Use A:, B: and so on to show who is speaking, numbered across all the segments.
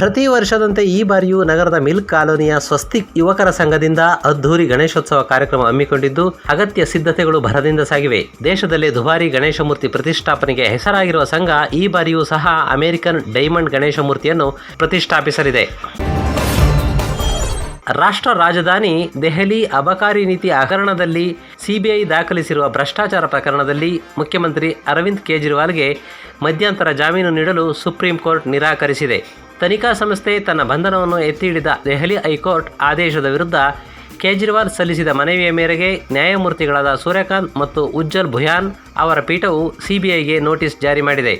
A: ಪ್ರತಿ ವರ್ಷದಂತೆ ಈ ಬಾರಿಯೂ ನಗರದ ಮಿಲ್ಕ್ ಕಾಲೋನಿಯ ಸ್ವಸ್ತಿಕ್ ಯುವಕರ ಸಂಘದಿಂದ ಅದ್ದೂರಿ ಗಣೇಶೋತ್ಸವ ಕಾರ್ಯಕ್ರಮ ಹಮ್ಮಿಕೊಂಡಿದ್ದು ಅಗತ್ಯ ಸಿದ್ಧತೆಗಳು ಭರದಿಂದ ಸಾಗಿವೆ. ದೇಶದಲ್ಲೇ ದುಬಾರಿ ಗಣೇಶ ಮೂರ್ತಿ ಪ್ರತಿಷ್ಠಾಪನೆಗೆ ಹೆಸರಾಗಿರುವ ಸಂಘ ಈ ಬಾರಿಯೂ ಸಹ ಅಮೆರಿಕನ್ ಡೈಮಂಡ್ ಗಣೇಶ ಮೂರ್ತಿಯನ್ನು ಪ್ರತಿಷ್ಠಾಪಿಸಲಿದೆ. ರಾಷ್ಟ್ರ ರಾಜಧಾನಿ ದೆಹಲಿ ಅಬಕಾರಿ ನೀತಿ ಹಗರಣದಲ್ಲಿ ಸಿಬಿಐ ದಾಖಲಿಸಿರುವ ಭ್ರಷ್ಟಾಚಾರ ಪ್ರಕರಣದಲ್ಲಿ ಮುಖ್ಯಮಂತ್ರಿ ಅರವಿಂದ್ ಕೇಜ್ರಿವಾಲ್ಗೆ ಮಧ್ಯಂತರ ಜಾಮೀನು ನೀಡಲು ಸುಪ್ರೀಂ ಕೋರ್ಟ್ ನಿರಾಕರಿಸಿದೆ. ತನಿಖಾ ಸಂಸ್ಥೆ ತನ್ನ ಬಂಧನವನ್ನು ಎತ್ತಿ ಹಿಡಿದ ದೆಹಲಿ ಹೈಕೋರ್ಟ್ ಆದೇಶದ ವಿರುದ್ಧ ಕೇಜ್ರಿವಾಲ್ ಸಲ್ಲಿಸಿದ ಮನವಿಯ ಮೇರೆಗೆ ನ್ಯಾಯಮೂರ್ತಿಗಳಾದ ಸೂರ್ಯಕಾಂತ್ ಮತ್ತು ಉಜ್ಜಲ್ ಭುಯಾನ್ ಅವರ ಪೀಠವು ಸಿಬಿಐಗೆ ನೋಟಿಸ್ ಜಾರಿ ಮಾಡಿದೆ.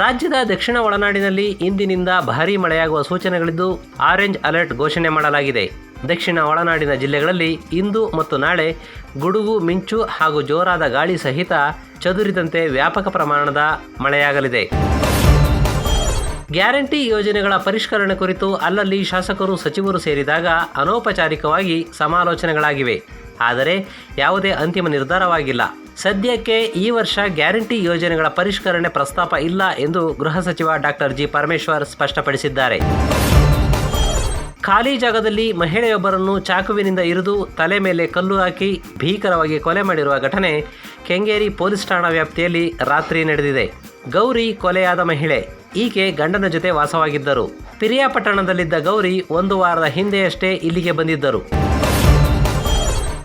A: ರಾಜ್ಯದ ದಕ್ಷಿಣ ಒಳನಾಡಿನಲ್ಲಿ ಇಂದಿನಿಂದ ಭಾರೀ ಮಳೆಯಾಗುವ ಸೂಚನೆಗಳಿದ್ದು ಆರೆಂಜ್ ಅಲರ್ಟ್ ಘೋಷಣೆ ಮಾಡಲಾಗಿದೆ. ದಕ್ಷಿಣ ಒಳನಾಡಿನ ಜಿಲ್ಲೆಗಳಲ್ಲಿ ಇಂದು ಮತ್ತು ನಾಳೆ ಗುಡುಗು, ಮಿಂಚು ಹಾಗೂ ಜೋರಾದ ಗಾಳಿ ಸಹಿತ ಚದುರಿದಂತೆ ವ್ಯಾಪಕ ಪ್ರಮಾಣದ ಮಳೆಯಾಗಲಿದೆ. ಗ್ಯಾರಂಟಿ ಯೋಜನೆಗಳ ಪರಿಷ್ಕರಣೆ ಕುರಿತು ಅಲ್ಲಲ್ಲಿ ಶಾಸಕರು, ಸಚಿವರು ಸೇರಿದಾಗ ಅನೌಪಚಾರಿಕವಾಗಿ ಸಮಾಲೋಚನೆಗಳಾಗಿವೆ. ಆದರೆ ಯಾವುದೇ ಅಂತಿಮ ನಿರ್ಧಾರವಾಗಿಲ್ಲ. ಸದ್ಯಕ್ಕೆ ಈ ವರ್ಷ ಗ್ಯಾರಂಟಿ ಯೋಜನೆಗಳ ಪರಿಷ್ಕರಣೆ ಪ್ರಸ್ತಾಪ ಇಲ್ಲ ಎಂದು ಗೃಹ ಸಚಿವ ಡಾಕ್ಟರ್ ಜಿ. ಪರಮೇಶ್ವರ್ ಸ್ಪಷ್ಟಪಡಿಸಿದ್ದಾರೆ. ಖಾಲಿ ಜಾಗದಲ್ಲಿ ಮಹಿಳೆಯೊಬ್ಬರನ್ನು ಚಾಕುವಿನಿಂದ ಇರಿದು ತಲೆ ಮೇಲೆ ಕಲ್ಲು ಹಾಕಿ ಭೀಕರವಾಗಿ ಕೊಲೆ ಮಾಡಿರುವ ಘಟನೆ ಕೆಂಗೇರಿ ಪೊಲೀಸ್ ಠಾಣಾ ವ್ಯಾಪ್ತಿಯಲ್ಲಿ ರಾತ್ರಿ ನಡೆದಿದೆ. ಗೌರಿ ಕೊಲೆಯಾದ ಮಹಿಳೆ. ಈಕೆ ಗಂಡನ ಜೊತೆ ವಾಸವಾಗಿದ್ದರು. ಪಿರಿಯಾಪಟ್ಟಣದಲ್ಲಿದ್ದ ಗೌರಿ ಒಂದು ವಾರದ ಹಿಂದೆಯಷ್ಟೇ ಇಲ್ಲಿಗೆ ಬಂದಿದ್ದರು.